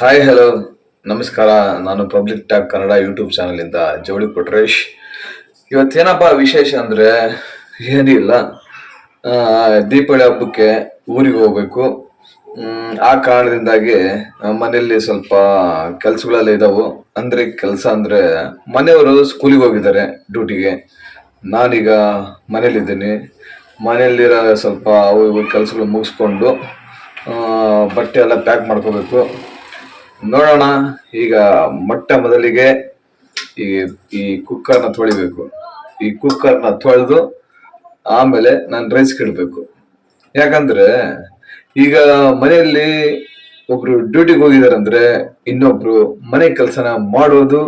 Hi hello ನಮಸ್ಕಾರ. ನಾನು public talk Kannada YouTube channel ಇಂದ ಜವಳಿ ಕೊಟ್ರೇಶ್. ಇವತ್ತೇನಪ್ಪ ವಿಶೇಷ ಅಂದ್ರೆ ಏನಿಲ್ಲ. ದೀಪಾವಳಿ ಹಬ್ಬಕ್ಕೆ ಊರಿಗೆ ಹೋಗ್ಬೇಕು. ಆ ಕಾರಣದಿಂದಾಗಿ ಮನೆಯಲ್ಲಿ ಸ್ವಲ್ಪ ಕೆಲ್ಸಗಳೆಲ್ಲ ಇದಾವು. ಅಂದ್ರೆ ಕೆಲಸ ಅಂದ್ರೆ ಮನೆಯವರು ಸ್ಕೂಲಿಗೆ ಹೋಗಿದ್ದಾರೆ ಡ್ಯೂಟಿಗೆ ನಾನೀಗ ಮನೇಲಿದ್ದೀನಿ ಮನೆಯಲ್ಲಿರೋ ಸ್ವಲ್ಪ ಅವು ಕೆಲಸಗಳು ಮುಗಿಸ್ಕೊಂಡು ಬಟ್ಟೆ ಎಲ್ಲ ಪ್ಯಾಕ್ ಮಾಡ್ಕೋಬೇಕು. ನೋಡೋಣ. ಈಗ ಮೊಟ್ಟ ಮೊದಲಿಗೆ ಈ ಈ ಕುಕ್ಕರ್ನ ತೊಳಿಬೇಕು. ಈ ಕುಕ್ಕರ್ನ ತೊಳೆದು ಆಮೇಲೆ ನಾನು ರೈಸ್ ಕಿಡಬೇಕು ಯಾಕಂದ್ರೆ ಈಗ ಮನೆಯಲ್ಲಿ ಒಬ್ರು ಡ್ಯೂಟಿಗೆ ಹೋಗಿದಾರಂದ್ರೆ ಇನ್ನೊಬ್ರು ಮನೆ ಕೆಲಸನ ಮಾಡೋದು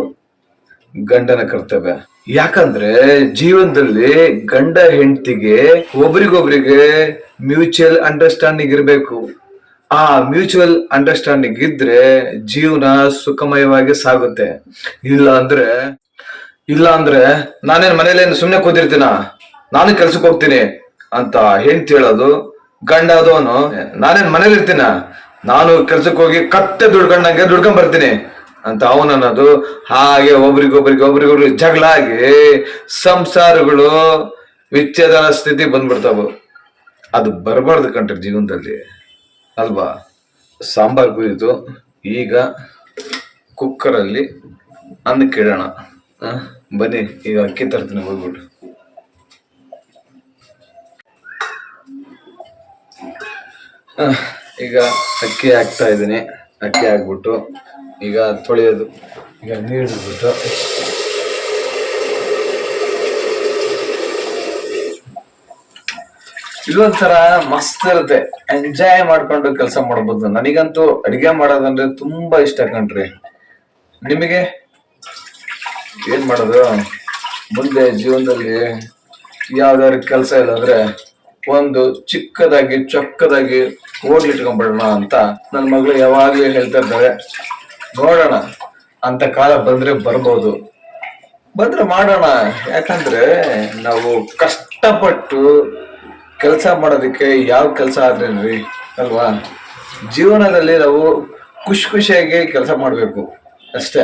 ಗಂಡನ ಕರ್ತವ್ಯ. ಯಾಕಂದ್ರೆ ಜೀವನದಲ್ಲಿ ಗಂಡ ಹೆಂಡತಿಗೆ ಒಬ್ರಿಗೊಬ್ರಿಗೆ ಮ್ಯೂಚುವಲ್ ಅಂಡರ್ಸ್ಟ್ಯಾಂಡಿಂಗ್ ಇರಬೇಕು. ಆ ಮ್ಯೂಚುವಲ್ ಅಂಡರ್ಸ್ಟ್ಯಾಂಡಿಂಗ್ ಇದ್ರೆ ಜೀವನ ಸುಖಮಯವಾಗಿ ಸಾಗುತ್ತೆ. ಇಲ್ಲ ಅಂದ್ರೆ ಇಲ್ಲ ಅಂದ್ರೆ ನಾನೇನ್ ಮನೇಲಿ ಸುಮ್ಮನೆ ಕೂತಿರ್ತೀನ? ನಾನು ಕೆಲ್ಸಕ್ಕೆ ಹೋಗ್ತೀನಿ ಅಂತ ಹೆಂಡ್ತಿ ಹೇಳೋದು, ಗಂಡ ಅದವನು ನಾನೇನ್ ಮನೇಲಿ ಇರ್ತೀನ? ನಾನು ಕೆಲ್ಸಕ್ಕೆ ಹೋಗಿ ಕತ್ತೆ ದುಡ್ಕೊಂಡಂಗೆ ದುಡ್ಕೊಂಡ್ ಬರ್ತೀನಿ ಅಂತ ಅವನು ಅನ್ನೋದು, ಹಾಗೆ ಒಬ್ರಿಗೊಬ್ರಿಗೆ ಒಬ್ರಿಗೊಬ್ರಿಗೆ ಜಗಳ ಆಗಿ ಸಂಸಾರಗಳು ವಿಚ್ಛೇದನ ಸ್ಥಿತಿ ಬಂದ್ಬಿಡ್ತಾವು. ಅದು ಬರಬಾರ್ದು ಕಂಡ್ರೆ ಜೀವನದಲ್ಲಿ. ಅಲ್ವಾ? ಸಾಂಬಾರ್ ಕುಯ್ದು ಈಗ ಕುಕ್ಕರಲ್ಲಿ ಅನ್ನಕ್ಕೆ ಇಡೋಣ ಬನ್ನಿ, ಈಗ ಅಕ್ಕಿ ತರ್ತೀನಿ, ಹೋಗ್ಬಿಟ್ಟು. ಈಗ ಅಕ್ಕಿ ಹಾಕ್ತಾ ಇದ್ದೀನಿ. ಅಕ್ಕಿ ಹಾಕ್ಬಿಟ್ಟು ಈಗ ತೊಳೆಯೋದು. ಈಗ ನೀರು ಬಿಟ್ಟು ಇದೊಂಥರ ಮಸ್ತ್ ಇರುತ್ತೆ. ಎಂಜಾಯ್ ಮಾಡ್ಕೊಂಡು ಕೆಲಸ ಮಾಡ್ಬೋದು. ನನಗಂತೂ ಅಡಿಗೆ ಮಾಡೋದಂದ್ರೆ ತುಂಬಾ ಇಷ್ಟ ಕಣ್ರಿ. ನಿಮಗೆ? ಏನ್ ಮಾಡೋದು? ಮುಂದೆ ಜೀವನದಲ್ಲಿ ಯಾವ್ದಾದ್ರು ಕೆಲಸ ಇಲ್ಲಾಂದ್ರೆ ಒಂದು ಚಿಕ್ಕದಾಗಿ, ಚೊಕ್ಕದಾಗಿ ಹೋಟ್ಲ್ ಇಟ್ಕೊಂಡ್ಬಿಡೋಣ ಅಂತ ನನ್ನ ಮಗಳು ಯಾವಾಗ್ಲೂ ಹೇಳ್ತಾ ಇದ್ದಾರೆ. ನೋಡೋಣ. ಅಂತ ಕಾಲ ಬಂದ್ರೆ ಬರ್ಬೋದು. ಬಂದ್ರೆ ಮಾಡೋಣ. ಯಾಕಂದ್ರೆ ನಾವು ಕಷ್ಟಪಟ್ಟು ಕೆಲಸ ಮಾಡೋದಕ್ಕೆ ಯಾವ ಕೆಲಸ ಆದ್ರೇನ್ರಿ? ಅಲ್ವಾ? ಜೀವನದಲ್ಲಿ ನಾವು ಖುಷಿ ಖುಷಿಯಾಗಿ ಕೆಲಸ ಮಾಡಬೇಕು. ಅಷ್ಟೇ.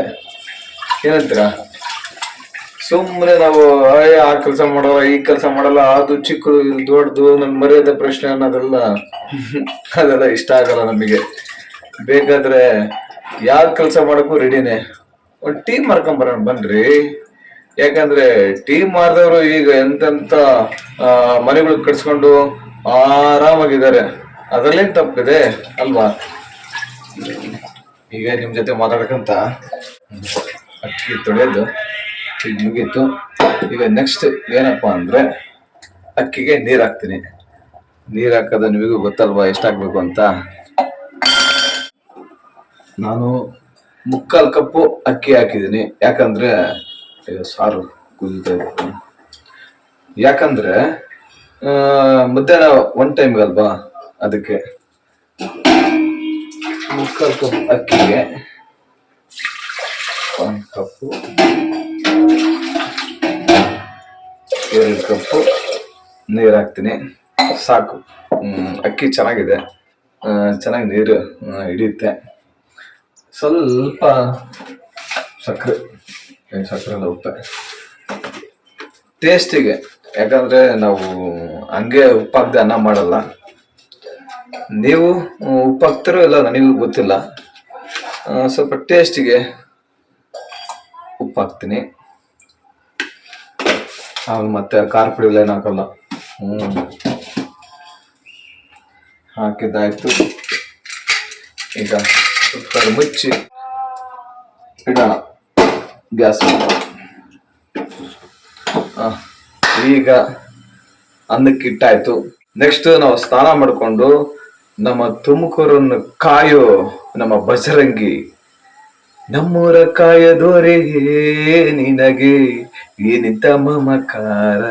ಏನಂತೀರಾ? ಸುಮ್ಮನೆ ನಾವು ಆ ಕೆಲಸ ಮಾಡೋಲ್ಲ, ಈ ಕೆಲಸ ಮಾಡಲ್ಲ, ಅದು ಚಿಕ್ಕದು ದೊಡ್ಡದು, ನನ್ ಮರ್ಯಾದೆ ಪ್ರಶ್ನೆ ಅನ್ನೋದೆಲ್ಲ ಅದೆಲ್ಲ ಇಷ್ಟ ಆಗಲ್ಲ ನಮಗೆ. ಬೇಕಾದ್ರೆ ಯಾವ ಕೆಲಸ ಮಾಡೋಕ್ಕೂ ರೆಡಿನೇ ಒಂದು ಟೀಮ್ ಮಾಡ್ಕೊಂಬರೋಣ ಬನ್ರಿ. ಯಾಕಂದ್ರೆ ಟೀಮ್ ಮಾಡಿದವರು ಈಗ ಎಂತೆಂತ ಮನೆಗಳು ಕಟ್ಸ್ಕೊಂಡು ಆರಾಮಾಗಿದ್ದಾರೆ. ಅದರಲ್ಲೇನ್ ತಪ್ಪಿದೆ ಅಲ್ವಾ? ಈಗ ನಿಮ್ ಜೊತೆ ಮಾತಾಡಕಂತ ಅಕ್ಕಿ ತೊಳೆಯೋದು ಈಗ ಮುಗೀತು. ಈಗ ನೆಕ್ಸ್ಟ್ ಏನಪ್ಪಾ ಅಂದ್ರೆ ಅಕ್ಕಿಗೆ ನೀರು ಹಾಕ್ತೀನಿ. ನೀರು ಹಾಕೋದು ನಿಮಗೂ ಗೊತ್ತಲ್ವಾ ಎಷ್ಟಾಗ್ಬೇಕು ಅಂತ? ನಾನು ಮುಕ್ಕಾಲು ಕಪ್ಪು ಅಕ್ಕಿ ಹಾಕಿದ್ದೀನಿ. ಯಾಕಂದ್ರೆ ಸಾರು ಕುದೀತಾ ಯಾಕಂದ್ರೆ ಮಧ್ಯಾಹ್ನ ಒನ್ ಟೈಮ್ ಅಲ್ವಾ, ಅದಕ್ಕೆ. ಅಕ್ಕಿಗೆ ಒಂದು ಕಪ್ಪು, ಎರಡು ಕಪ್ಪು ನೀರು ಹಾಕ್ತೀನಿ. ಸಾಕು. ಅಕ್ಕಿ ಚೆನ್ನಾಗಿದೆ. ಚೆನ್ನಾಗಿ ನೀರು ಹಿಡಿಯುತ್ತೆ. ಸ್ವಲ್ಪ ಸಕ್ಕರೆ. ಸಕ್ಕರೆ ಹೋಗ್ತಾ ಟೇಸ್ಟಿಗೆ ಯಾಕಂದ್ರೆ ನಾವು ಹಂಗೆ ಉಪ್ಪಾಕ್ದೆ ಅನ್ನ ಮಾಡಲ್ಲ. ನೀವು ಉಪ್ಪಾಕ್ತಿರೋ ಇಲ್ಲ ನನಗೂ ಗೊತ್ತಿಲ್ಲ. ಸ್ವಲ್ಪ ಟೇಸ್ಟಿಗೆ ಉಪ್ಪಾಕ್ತೀನಿ. ಆಮೇಲೆ ಮತ್ತೆ ಖಾರ ಪುಡಿ ಎಲ್ಲ ಹಾಕಲ್ಲ. ಹ್ಮ್. ಹಾಕಿದ್ದಾಯ್ತು. ಈಗ ಮುಚ್ಚಿ ಇಡೋಣ. ಗ್ಯಾಸ್ ಈಗ ಅನ್ನಕ್ಕೆ ಇಟ್ಟಾಯ್ತು ನೆಕ್ಸ್ಟ್ ನಾವು ಸ್ನಾನ ಮಾಡಿಕೊಂಡು ನಮ್ಮ ತುಮಕೂರನ್ನು ಕಾಯೋ ನಮ್ಮ ಬಜರಂಗಿ. ನಮ್ಮೂರ ಕಾಯದೋರೆ ನಿನಗೆ ಏನಿತ ಮಮಕಾರ.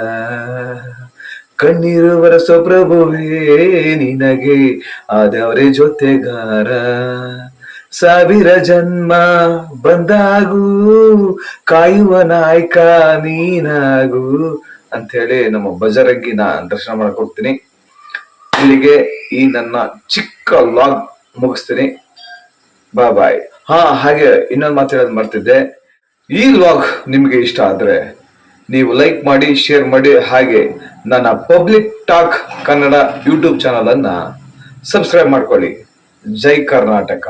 ಕಣ್ಣೀರು ಬರಸೋ ಪ್ರಭುವೇ ನಿನಗೆ, ಆದವರೇ ಜೊತೆಗಾರ. ಸಾವಿರ ಜನ್ಮ ಬಂದಾಗೂ, ಕಾಯುವ ನಾಯ್ಕ ನೀನಾಗು ಅಂತ ಹೇಳಿ ನಮ್ಮ ಬಜರಂಗಿನ ದರ್ಶನ ಮಾಡಕ್ ಇಲ್ಲಿಗೆ ಈ ನನ್ನ ಚಿಕ್ಕ ಲಾಗ್ ಮುಗಿಸ್ತೀನಿ. ಬಾ ಬಾಯ್ ಹಾ, ಹಾಗೆ ಇನ್ನೊಂದು ಮಾತು ಹೇಳೋದು ಮಾಡ್ತಿದ್ದೆ ಈ ಲಾಗ್ ನಿಮಗೆ ಇಷ್ಟ ಆದ್ರೆ ನೀವು ಲೈಕ್ ಮಾಡಿ ಶೇರ್ ಮಾಡಿ, ಹಾಗೆ ನನ್ನ public talk Kannada YouTube channel ಅನ್ನ ಸಬ್ಸ್ಕ್ರೈಬ್ ಮಾಡ್ಕೊಳ್ಳಿ. ಜೈ ಕರ್ನಾಟಕ.